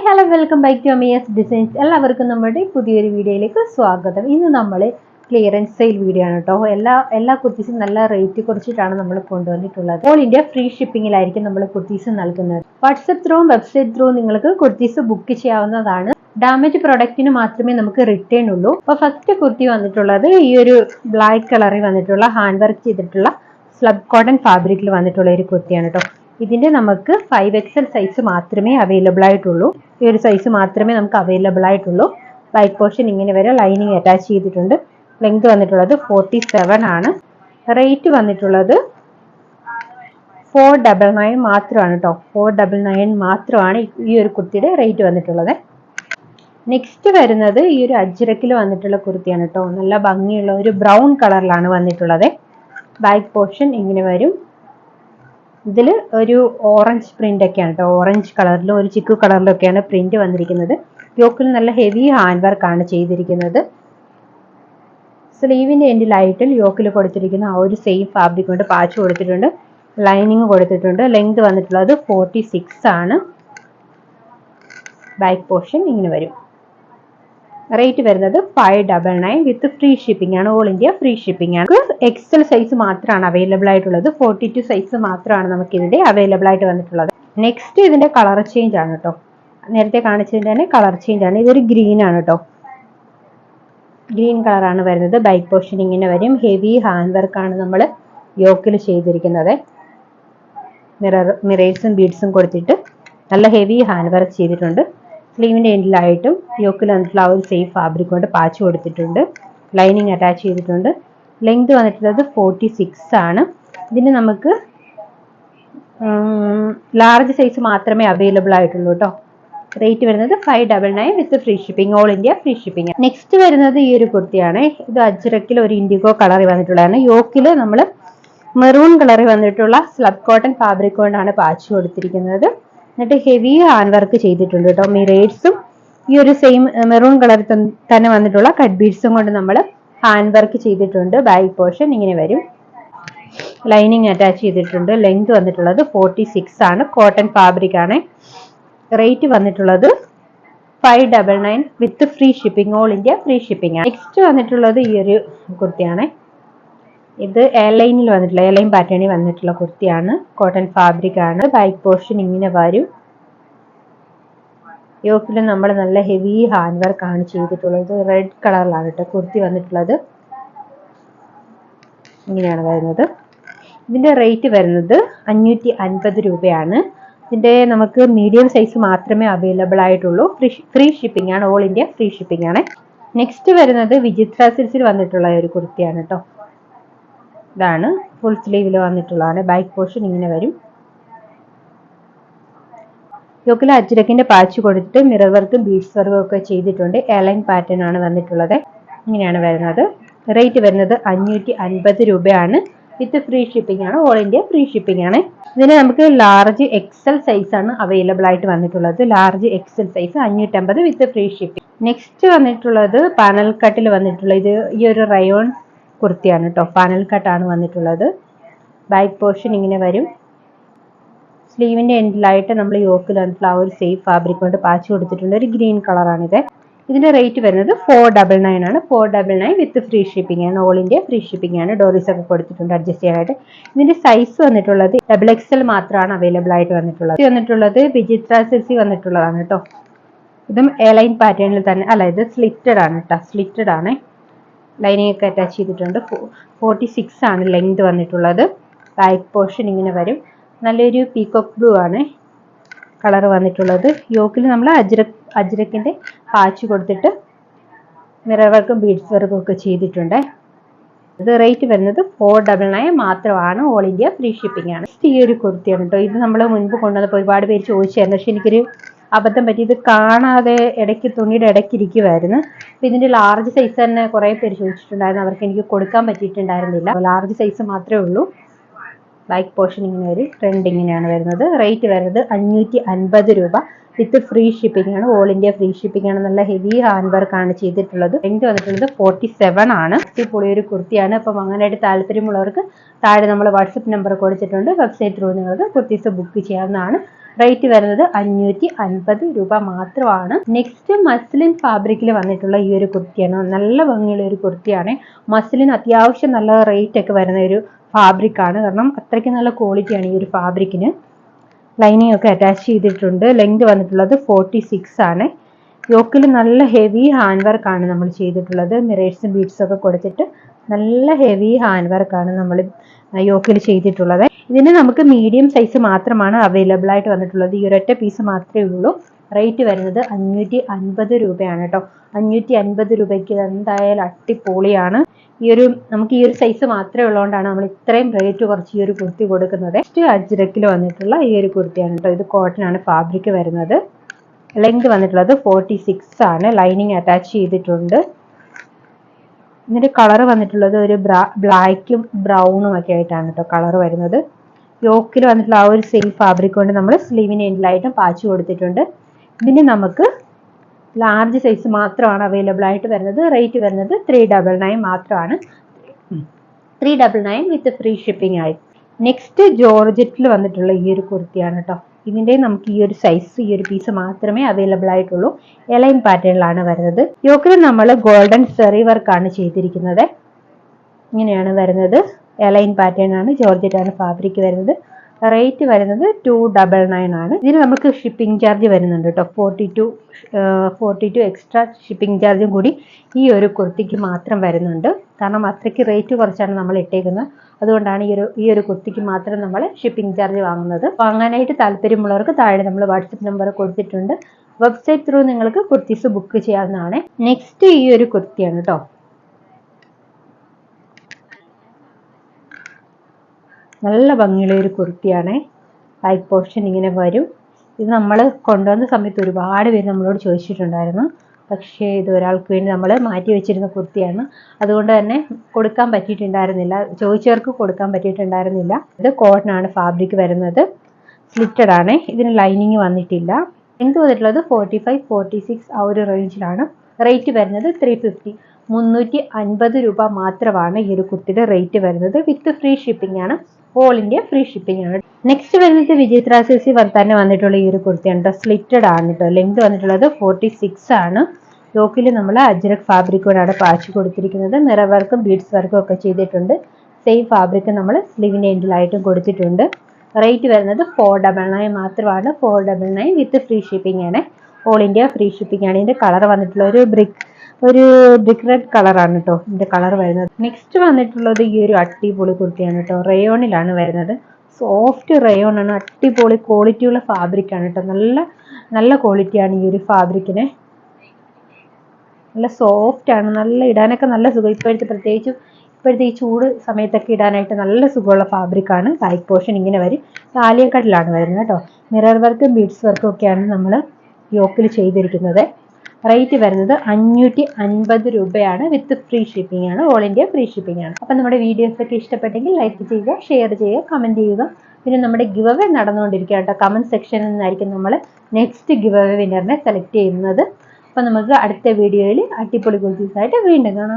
Hi hello welcome back to അമിയസ് designs. എല്ലാവർക്കും നമ്മുടെ പുതിയൊരു വീഡിയോയിലേക്ക് സ്വാഗതം. ഇന്ന് നമ്മൾ ക്ലിയറൻസ് സെയിൽ വീഡിയോ ആണ് കേട്ടോ. എല്ലാ എല്ലാ കുർത്തീസും നല്ല റേറ്റ് കുറച്ചിട്ടാണ് നമ്മൾ കൊണ്ടുവന്നിട്ടുള്ളത്. ഓൾ ഇന്ത്യ ഫ്രീ ഷിപ്പിംഗിലായിരിക്കും നമ്മൾ കുർത്തീസ് നൽകുന്നത്. വാട്സപ്പ് ത്രൂവും വെബ്സൈറ്റ് ത്രൂ നിങ്ങൾക്ക് കുർത്തീസ് ബുക്ക് ചെയ്യാവുന്നതാണ്. ഡാമേജ് പ്രൊഡക്റ്റിന് മാത്രമേ നമുക്ക് റിട്ടേൺ ഉള്ളൂ. അപ്പോൾ ഫസ്റ്റ് കുർത്തി വന്നിട്ടുള്ളത് ഈ ഒരു ബ്ലാക്ക് കളറിൽ വന്നിട്ടുള്ള ഹാൻഡ് വർക്ക് ചെയ്തിട്ടുള്ള സ്ലബ് കോട്ടൺ ഫാബ്രിക്കിൽ വന്നിട്ടുള്ള ഒരു കുർത്തിയാണ് കേട്ടോ. ഇതിന്റെ നമുക്ക് ഫൈവ് എക്സൽ സൈസ് മാത്രമേ അവൈലബിൾ ആയിട്ടുള്ളൂ. ഈ ഒരു സൈസ് മാത്രമേ നമുക്ക് അവൈലബിൾ ആയിട്ടുള്ളൂ. ബൈക്ക് പോർഷൻ ഇങ്ങനെ വരെ ലൈനിങ് അറ്റാച്ച് ചെയ്തിട്ടുണ്ട്. ലെങ്ത് വന്നിട്ടുള്ളത് ഫോർട്ടി സെവൻ ആണ്. റേറ്റ് വന്നിട്ടുള്ളത് ഫോർ ഡബിൾ നയൻ മാത്രമാണ് കേട്ടോ ഫോർ ഡബിൾ നയൻ മാത്രമാണ് ഈ ഒരു കുർത്തിയുടെ റേറ്റ് വന്നിട്ടുള്ളത്. നെക്സ്റ്റ് വരുന്നത് ഈ ഒരു അജ്രക്കിൽ വന്നിട്ടുള്ള കുർത്തിയാണ് കേട്ടോ നല്ല ഭംഗിയുള്ള ഒരു ബ്രൗൺ കളറിലാണ് വന്നിട്ടുള്ളത്. ബാക്ക് പോർഷൻ ഇങ്ങനെ വരും. ഇതിൽ ഒരു ഓറഞ്ച് പ്രിന്റ് ഒക്കെയാണ് കേട്ടോ ഓറഞ്ച് കളറിലും ഒരു ചിക്കു കളറിലും ഒക്കെയാണ് പ്രിന്റ് വന്നിരിക്കുന്നത്. യോക്കിൽ നല്ല ഹെവി ഹാൻഡ് വർക്ക് ആണ് ചെയ്തിരിക്കുന്നത്. സ്ലീവിന്റെ ലൈറ്റിൽ യോക്കിൽ കൊടുത്തിരിക്കുന്ന ആ ഒരു സെയിം ഫാബ്രിക് കൊണ്ട് പാച്ച് കൊടുത്തിട്ടുണ്ട്. ലൈനിങ് കൊടുത്തിട്ടുണ്ട്. ലെങ്ത് വന്നിട്ടുള്ളത് ഫോർട്ടി സിക്സ് ആണ്. ബാക്ക് പോർഷൻ ഇങ്ങനെ വരും. റേറ്റ് വരുന്നത് five double nine with free shipping ആണ്. ഓൾ ഇന്ത്യ ഫ്രീ ഷിപ്പിംഗ് ആണ്. എക്സൽ സൈസ് മാത്രമാണ് അവൈലബിൾ ആയിട്ടുള്ളത്. ഫോർട്ടി ടു സൈസ് മാത്രമാണ് നമുക്ക് ഇതിന്റെ അവൈലബിൾ ആയിട്ട് വന്നിട്ടുള്ളത്. നെക്സ്റ്റ് ഇതിന്റെ കളർ ചേഞ്ച് ആണ് കേട്ടോ നേരത്തെ കാണിച്ചതിന്റെ തന്നെ കളർ ചേഞ്ച് ആണ്. ഇതൊരു ഗ്രീൻ ആണ് കേട്ടോ ഗ്രീൻ കളറാണ് വരുന്നത്. ബൈക്ക് പോഷനിങ്ങിന് വരും. ഹെവി ഹാൻഡ് വർക്ക് ആണ് നമ്മൾ യോക്കിൽ ചെയ്തിരിക്കുന്നത്. മിറർ മിറേഴ്സും ബീഡ്സും കൊടുത്തിട്ട് നല്ല ഹെവി ഹാൻഡ് വർക്ക് ചെയ്തിട്ടുണ്ട്. സ്ലീവിന്റെ എൻഡിലായിട്ടും യോക്കിൽ വന്നിട്ടുള്ള ഒരു സേഫ് ഫാബ്രിക് കൊണ്ട് പാച്ച് കൊടുത്തിട്ടുണ്ട്. ലൈനിങ് അറ്റാച്ച് ചെയ്തിട്ടുണ്ട്. ലെങ്ത് വന്നിട്ടുള്ളത് ഫോർട്ടി സിക്സ് ആണ്. ഇതിന് നമുക്ക് ലാർജ് സൈസ് മാത്രമേ അവൈലബിൾ ആയിട്ടുള്ളൂ കേട്ടോ റേറ്റ് വരുന്നത് five double nine with free shipping all India free shipping next വരുന്നത് ഈ ഒരു കുർത്തിയാണ്. ഇത് അജ്രക്കിൽ ഒരു ഇൻഡിഗോ കളറിൽ വന്നിട്ടുള്ളതാണ്. യോക്കിൽ നമ്മൾ മെറൂൺ കളറിൽ വന്നിട്ടുള്ള സ്ലബ് കോട്ടൺ ഫാബ്രിക് കൊണ്ടാണ് പാച്ച് കൊടുത്തിരിക്കുന്നത്. എന്നിട്ട് ഹെവി ഹാൻഡ് വർക്ക് ചെയ്തിട്ടുണ്ട് കേട്ടോ. മിറേഴ്സും ഈ ഒരു സെയിം മെറൂൺ കളർ തന്നെ വന്നിട്ടുള്ള കട്ട് ബീഡ്സും കൊണ്ട് നമ്മൾ ഹാൻഡ് വർക്ക് ചെയ്തിട്ടുണ്ട്. ബാക്ക് പോർഷൻ ഇങ്ങനെ വരും. ലൈനിങ് അറ്റാച്ച് ചെയ്തിട്ടുണ്ട്. ലെങ്ത് വന്നിട്ടുള്ളത് ഫോർട്ടി സിക്സ് ആണ്. കോട്ടൺ ഫാബ്രിക് ആണ്. റേറ്റ് വന്നിട്ടുള്ളത് five double nine with free shipping all India free shipping ആണ്. നെക്സ്റ്റ് വന്നിട്ടുള്ളത് ഈ ഒരു കുർത്തിയാണ്. ഇത് എയർലൈനിൽ വന്നിട്ടുള്ള എയർലൈൻ പാറ്റേണിൽ വന്നിട്ടുള്ള കുർത്തിയാണ്. കോട്ടൺ ഫാബ്രിക് ആണ്. ബാക്ക് പോർഷൻ ഇങ്ങനെ വരും. യോക്കിൽ നമ്മൾ നല്ല ഹെവി ഹാൻഡ് വർക്ക് ആണ് ചെയ്തിട്ടുള്ളത്. റെഡ് കളറിലാണ് കേട്ടോ കുർത്തി വന്നിട്ടുള്ളത്. ഇങ്ങനെയാണ് വരുന്നത്. ഇതിന്റെ റേറ്റ് വരുന്നത് അഞ്ഞൂറ്റി അൻപത് രൂപയാണ്. ഇതിന്റെ നമുക്ക് മീഡിയം സൈസ് മാത്രമേ അവൈലബിൾ ആയിട്ടുള്ളൂ. ഫ്രീ ഷിപ്പിംഗ് ആണ്. ഓൾ ഇന്ത്യ ഫ്രീ ഷിപ്പിംഗ് ആണ്. നെക്സ്റ്റ് വരുന്നത് വിചിത്ര സിൽസിൽ വന്നിട്ടുള്ള ഒരു കുർത്തിയാണ് കേട്ടോ. ഇതാണ്. ഫുൾ സ്ലീവിൽ വന്നിട്ടുള്ളതാണ് ബാക്ക് പോർഷൻ ഇങ്ങനെ വരും. യോക്കിൽ അജ്രക്കിന്റെ പാച്ച് കൊടുത്തിട്ട് മിറർ വർക്കും ബീഡ്സ് വർക്കും ഒക്കെ ചെയ്തിട്ടുണ്ട്. എയർലൈൻ പാറ്റേൺ ആണ് വന്നിട്ടുള്ളത്. ഇങ്ങനെയാണ് വരുന്നത്. റേറ്റ് വരുന്നത് അഞ്ഞൂറ്റി അൻപത് രൂപയാണ്. വിത്ത് ഫ്രീ ഷിപ്പിംഗ് ആണ്. ഓൾ ഇന്ത്യ ഫ്രീ ഷിപ്പിംഗ് ആണ്. ഇതിന് നമുക്ക് ലാർജ് എക്സൽ സൈസ് ആണ് അവൈലബിൾ ആയിട്ട് വന്നിട്ടുള്ളത്. ലാർജ് എക്സൽ സൈസ് അഞ്ഞൂറ്റമ്പത് വിത്ത് ഫ്രീ ഷിപ്പിംഗ് നെക്സ്റ്റ് വന്നിട്ടുള്ളത് പാനൽ കട്ടിൽ വന്നിട്ടുള്ള ഇത് ഈ ഒരു റയോൺ കുർത്തിയാണ് കേട്ടോ പാനൽ കട്ടാണ് വന്നിട്ടുള്ളത്. ബാക്ക് പോർഷൻ ഇങ്ങനെ വരും. സ്ലീവിന്റെ എൻഡിലായിട്ട് നമ്മൾ യോക്കിൽ വന്നിട്ടുള്ള ആ ഒരു സേഫ് ഫാബ്രിക് കൊണ്ട് പാച്ച് കൊടുത്തിട്ടുണ്ട് ഒരു ഗ്രീൻ കളറാണിത് ഇതിന്റെ റേറ്റ് വരുന്നത് ഫോർ ഡബിൾ നയൻ ആണ്. Four double nine with free shipping ആണ്. ഓൾ ഇന്ത്യ ഫ്രീ ഷിപ്പിംഗ് ആണ്. ഡോറീസ് ഒക്കെ കൊടുത്തിട്ടുണ്ട് അഡ്ജസ്റ്റ് ചെയ്യാനായിട്ട്. ഇതിന്റെ സൈസ് വന്നിട്ടുള്ളത് ഡബിൾ എക്സൽ മാത്രമാണ് അവൈലബിൾ ആയിട്ട് വന്നിട്ടുള്ളത്. വന്നിട്ടുള്ളത് വിചിത്ര സെസി വന്നിട്ടുള്ളതാണ് കേട്ടോ ഇതും എയർലൈൻ പാറ്റേണിൽ തന്നെ അല്ല ഇത് സ്ലിറ്റഡ് ആണ് കേട്ടോ സ്ലിറ്റഡ് ആണ്. ലൈനിങ് ഒക്കെ അറ്റാച്ച് ചെയ്തിട്ടുണ്ട്. ഫോർട്ടി സിക്സ് ആണ് ലെങ്ത് വന്നിട്ടുള്ളത്. ബാക്ക് പോർഷൻ ഇങ്ങനെ വരും. നല്ലൊരു പീക്കോക്ക് ബ്ലൂ ആണ് കളർ വന്നിട്ടുള്ളത്. യോക്കിൽ നമ്മൾ അജ്രക് അജ്രക്കിന്റെ പാച്ച് കൊടുത്തിട്ട് മിറർ വർക്കും ബീഡ്സ് വർക്കും ഒക്കെ ചെയ്തിട്ടുണ്ട്. ഇത് റേറ്റ് വരുന്നത് ഫോർ ഡബിൾ നയൻ മാത്രമാണ്. ഓൾ ഇന്ത്യ ഫ്രീ ഷിപ്പിംഗ് ആണ്. ഈ ഒരു കുർത്തിയാണ് കേട്ടോ ഇത് നമ്മൾ മുൻപ് കൊണ്ടുവന്നപ്പോൾ ഒരുപാട് പേര് ചോദിച്ചായിരുന്നു. പക്ഷെ എനിക്കൊരു അബദ്ധം പറ്റി. ഇത് കാണാതെ ഇടയ്ക്ക് തുണിയുടെ ഇടയ്ക്ക് ഇരിക്കുമായിരുന്നു അപ്പം ഇതിന്റെ ലാർജ് സൈസ് തന്നെ കുറേ പേര് ചോദിച്ചിട്ടുണ്ടായിരുന്നു. അവർക്ക് എനിക്ക് കൊടുക്കാൻ പറ്റിയിട്ടുണ്ടായിരുന്നില്ല. ലാർജ് സൈസ് മാത്രമേ ഉള്ളൂ. ബാക്ക് പോർഷൻ ഇങ്ങനെ ഒരു ട്രെൻഡ് ഇങ്ങനെയാണ് വരുന്നത്. റേറ്റ് വരുന്നത് അഞ്ഞൂറ്റി അൻപത് രൂപ വിത്ത് ഫ്രീ ഷിപ്പിംഗ് ആണ്. ഓൾ ഇന്ത്യ ഫ്രീ ഷിപ്പിംഗ് ആണ് നല്ല ഹെവി ഹാൻഡ് വർക്ക് ആണ് ചെയ്തിട്ടുള്ളത്. ലെങ്ത് വന്നിട്ടുള്ളത് ഫോർട്ടി സെവൻ ആണ്. പൊളി ഒരു കുർത്തിയാണ്. അപ്പം അങ്ങനെയായിട്ട് താല്പര്യമുള്ളവർക്ക് താഴെ നമ്മൾ വാട്സപ്പ് നമ്പർ കൊടുത്തിട്ടുണ്ട്. വെബ്സൈറ്റ് ത്രൂ നിങ്ങൾക്ക് കുർത്തീസ് ബുക്ക് ചെയ്യാവുന്നതാണ്. റേറ്റ് വരുന്നത് അഞ്ഞൂറ്റി അൻപത് രൂപ മാത്രമാണ്. നെക്സ്റ്റ് മസ്ലിൻ ഫാബ്രിക്കിൽ വന്നിട്ടുള്ള ഈ ഒരു കുർത്തിയാണ്. നല്ല ഭംഗിയുള്ള ഒരു കുർത്തിയാണ്. മസ്ലിൻ അത്യാവശ്യം നല്ല റേറ്റ് ഒക്കെ വരുന്ന ഒരു ഫാബ്രിക് ആണ്. കാരണം അത്രയ്ക്ക് നല്ല ക്വാളിറ്റിയാണ് ഈ ഒരു ഫാബ്രിക്കിന് ലൈനിങ് ഒക്കെ അറ്റാച്ച് ചെയ്തിട്ടുണ്ട്. ലെങ്ത് വന്നിട്ടുള്ളത് ഫോർട്ടി സിക്സ് ആണ് യോക്കിൽ നല്ല ഹെവി ഹാൻഡ് ആണ് നമ്മൾ ചെയ്തിട്ടുള്ളത്. മിറേഴ്സും ബീഡ്സും ഒക്കെ കൊടുത്തിട്ട് നല്ല ഹെവി ഹാൻഡ് വർക്കാണ് നമ്മൾ യോക്കിൽ ചെയ്തിട്ടുള്ളത്. ഇതിന് നമുക്ക് മീഡിയം സൈസ് മാത്രമാണ് അവൈലബിൾ ആയിട്ട് വന്നിട്ടുള്ളത്. ഈ ഒരൊറ്റ പീസ് മാത്രമേ ഉള്ളൂ. റേറ്റ് വരുന്നത് അഞ്ഞൂറ്റി അൻപത് രൂപയാണ് കേട്ടോ. അഞ്ഞൂറ്റി അൻപത് രൂപയ്ക്ക് എന്തായാലും അട്ടിപ്പൊളിയാണ് ഈ ഒരു നമുക്ക് ഈ ഒരു സൈസ് മാത്രമേ ഉള്ളതുകൊണ്ടാണ് നമ്മൾ ഇത്രയും റേറ്റ് കുറച്ച് ഈ ഒരു കുർത്തി കൊടുക്കുന്നത്. നെക്സ്റ്റ് അജ്രക്കിൽ വന്നിട്ടുള്ള ഈ ഒരു കുർത്തിയാണ് കേട്ടോ. ഇത് കോട്ടൺ ആണ് ഫാബ്രിക് വരുന്നത്. ലെങ്ത് വന്നിട്ടുള്ളത് ഫോർട്ടി സിക്സ് ആണ്. ലൈനിങ് അറ്റാച്ച് ചെയ്തിട്ടുണ്ട്. ഇതിന്റെ കളർ വന്നിട്ടുള്ളത് ഒരു ബ്ലാക്കും ബ്രൗണും ഒക്കെ ആയിട്ടാണ് കേട്ടോ കളർ വരുന്നത്. യോക്കിൽ വന്നിട്ടുള്ള ആ ഒരു സെയിം ഫാബ്രിക് കൊണ്ട് നമ്മൾ സ്ലീവിന് എൻഡിലായിട്ടും പാച്ച് കൊടുത്തിട്ടുണ്ട്. ഇതിന് നമുക്ക് ലാർജ് സൈസ് മാത്രമാണ് അവൈലബിൾ ആയിട്ട് വരുന്നത്. റേറ്റ് വരുന്നത് ത്രീ ഡബിൾ നയൻ മാത്രമാണ്. Three double nine with free shipping ആയി. നെക്സ്റ്റ് ജോർജറ്റിൽ വന്നിട്ടുള്ള ഈ ഒരു കുർത്തിയാണ് കേട്ടോ ഇതിന്റെ നമുക്ക് ഈ ഒരു സൈസ് ഈ ഒരു പീസ് മാത്രമേ അവൈലബിൾ ആയിട്ടുള്ളൂ. എലൈൻ പാറ്റേണിലാണ് വരുന്നത്. യോക്കിൽ നമ്മൾ ഗോൾഡൻ സെറി വർക്കാണ് ചെയ്തിരിക്കുന്നത്. ഇങ്ങനെയാണ് വരുന്നത്. എലൈൻ പാറ്റേൺ ആണ് ജോർജറ്റ് ആണ് ഫാബ്രിക് വരുന്നത്. റേറ്റ് വരുന്നത് ടു ഡബിൾ നയൻ ആണ്. ഇതിന് നമുക്ക് ഷിപ്പിംഗ് ചാർജ് വരുന്നുണ്ട് കേട്ടോ. Forty two forty two extra shipping ചാർജും കൂടി ഈ ഒരു കുർത്തിക്ക് മാത്രം വരുന്നുണ്ട്. കാരണം അത്രയ്ക്ക് റേറ്റ് കുറച്ചാണ് നമ്മൾ ഇട്ടേക്കുന്നത്. അതുകൊണ്ടാണ് ഈ ഒരു ഈ ഒരു കുർത്തിക്ക് മാത്രം നമ്മൾ ഷിപ്പിംഗ് ചാർജ് വാങ്ങുന്നത്. വാങ്ങാനായിട്ട് താല്പര്യമുള്ളവർക്ക് താഴെ നമ്മൾ വാട്സപ്പ് നമ്പർ കൊടുത്തിട്ടുണ്ട്. വെബ്സൈറ്റ് ത്രൂ നിങ്ങൾക്ക് കുർത്തീസ് ബുക്ക് ചെയ്യാവുന്നതാണ്. നെക്സ്റ്റ് ഈ ഒരു കുർത്തിയാണ് കേട്ടോ. നല്ല ഭംഗിയുള്ള ഒരു കുർത്തിയാണ്. ബാക്ക് പോർഷൻ ഇങ്ങനെ വരും. ഇത് നമ്മൾ കൊണ്ടുവന്ന സമയത്ത് ഒരുപാട് പേര് നമ്മളോട് ചോദിച്ചിട്ടുണ്ടായിരുന്നു. പക്ഷേ ഇത് ഒരാൾക്ക് വേണ്ടി നമ്മൾ മാറ്റി വെച്ചിരുന്ന കുർത്തിയാണ്. അതുകൊണ്ട് തന്നെ കൊടുക്കാൻ പറ്റിയിട്ടുണ്ടായിരുന്നില്ല. ചോദിച്ചവർക്ക് കൊടുക്കാൻ പറ്റിയിട്ടുണ്ടായിരുന്നില്ല. ഇത് കോട്ടൺ ആണ് ഫാബ്രിക് വരുന്നത്. സ്ലിറ്റഡ് ആണ്. ഇതിന് ലൈനിങ് വന്നിട്ടില്ല. എന്ത് വന്നിട്ടുള്ളത് ഫോർട്ടി ഫൈവ് ഫോർട്ടി സിക്സ് ആ ഒരു റേഞ്ചിലാണ് റേറ്റ് വരുന്നത് ത്രീ ഫിഫ്റ്റി മുന്നൂറ്റി അൻപത് രൂപ മാത്രമാണ് ഈ ഒരു കുർത്തിയുടെ റേറ്റ് വരുന്നത്. വിത്ത് ഫ്രീ ഷിപ്പിംഗ് ആണ്. ഓൾ ഇന്ത്യ ഫ്രീ ഷിപ്പിംഗ് ആണ്. നെക്സ്റ്റ് വരുന്നത് വിജയത്ര സി തന്നെ വന്നിട്ടുള്ള ഈ ഒരു കുർത്തിയാണ്. കേട്ടോ സ്ലിറ്റഡ് ആണ് കേട്ടോ ലെങ്ത് വന്നിട്ടുള്ളത് ഫോർട്ടി സിക്സ് ആണ്. യോക്കിൽ നമ്മൾ അജ്രക് ഫാബ്രിക്കോടാണ് പാച്ച് കൊടുത്തിരിക്കുന്നത്. മിറർ വർക്കും ബീഡ്സ് വർക്കും ഒക്കെ ചെയ്തിട്ടുണ്ട്. സെയിം ഫാബ്രിക് നമ്മൾ സ്ലീവിന്റെ എൻഡിലായിട്ടും കൊടുത്തിട്ടുണ്ട്. റേറ്റ് വരുന്നത് ഫോർ ഡബിൾ നയൻ മാത്രമാണ്. Four double nine with free shipping ആണ്. ഓൾ ഇന്ത്യ ഫ്രീ ഷിപ്പിംഗ് ആണ്. ഇതിന്റെ കളർ വന്നിട്ടുള്ള ഒരു ബ്രിക്ക് ഒരു ബിഗ് റെഡ് കളറാണ് കേട്ടോ ഇതിന്റെ കളർ വരുന്നത്. നെക്സ്റ്റ് വന്നിട്ടുള്ളത് ഈ ഒരു അടിപൊളി കുർത്തിയാണ് കേട്ടോ റയോണിലാണ് വരുന്നത്. സോഫ്റ്റ് റയോൺ ആണ്. അടിപൊളി ക്വാളിറ്റിയുള്ള ഫാബ്രിക് ആണ് കേട്ടോ നല്ല നല്ല ക്വാളിറ്റിയാണ് ഈ ഒരു ഫാബ്രിക്കിന് നല്ല സോഫ്റ്റ് ആണ്. നല്ല ഇടാനൊക്കെ നല്ല സുഖം. ഇപ്പോഴത്തെ പ്രത്യേകിച്ചും ഇപ്പോഴത്തെ ഈ ചൂട് സമയത്തൊക്കെ ഇടാനായിട്ട് നല്ല സുഖമുള്ള ഫാബ്രിക് ആണ്. ബാക്ക് പോർഷൻ ഇങ്ങനെ വരും. താലിയക്കടലാണ് വരുന്നത് കേട്ടോ മിറർ വർക്കും ബീഡ്സ് വർക്കും ഒക്കെയാണ് നമ്മൾ യോക്കിൽ ചെയ്തിരിക്കുന്നത്. റേറ്റ് വരുന്നത് അഞ്ഞൂറ്റി അൻപത് രൂപയാണ് വിത്ത് ഫ്രീ ഷിപ്പിംഗ് ആണ്. ഓൾ ഇന്ത്യ ഫ്രീ ഷിപ്പിംഗ് ആണ്. അപ്പം നമ്മുടെ വീഡിയോസ് ഒക്കെ ഇഷ്ടപ്പെട്ടെങ്കിൽ ലൈക്ക് ചെയ്യുക ഷെയർ ചെയ്യുക കമന്റ് ചെയ്യുക. പിന്നെ നമ്മുടെ ഗിവ് അവേ നടന്നുകൊണ്ടിരിക്കുക കേട്ടോ കമന്റ് സെക്ഷനിൽ നിന്നായിരിക്കും നമ്മൾ നെക്സ്റ്റ് ഗിവ് അവേ വിന്നറിനെ സെലക്ട് ചെയ്യുന്നത്. അപ്പം നമുക്ക് അടുത്ത വീഡിയോയിൽ അടിപൊളി കുർത്തീസായിട്ട് വീണ്ടും കാണാം.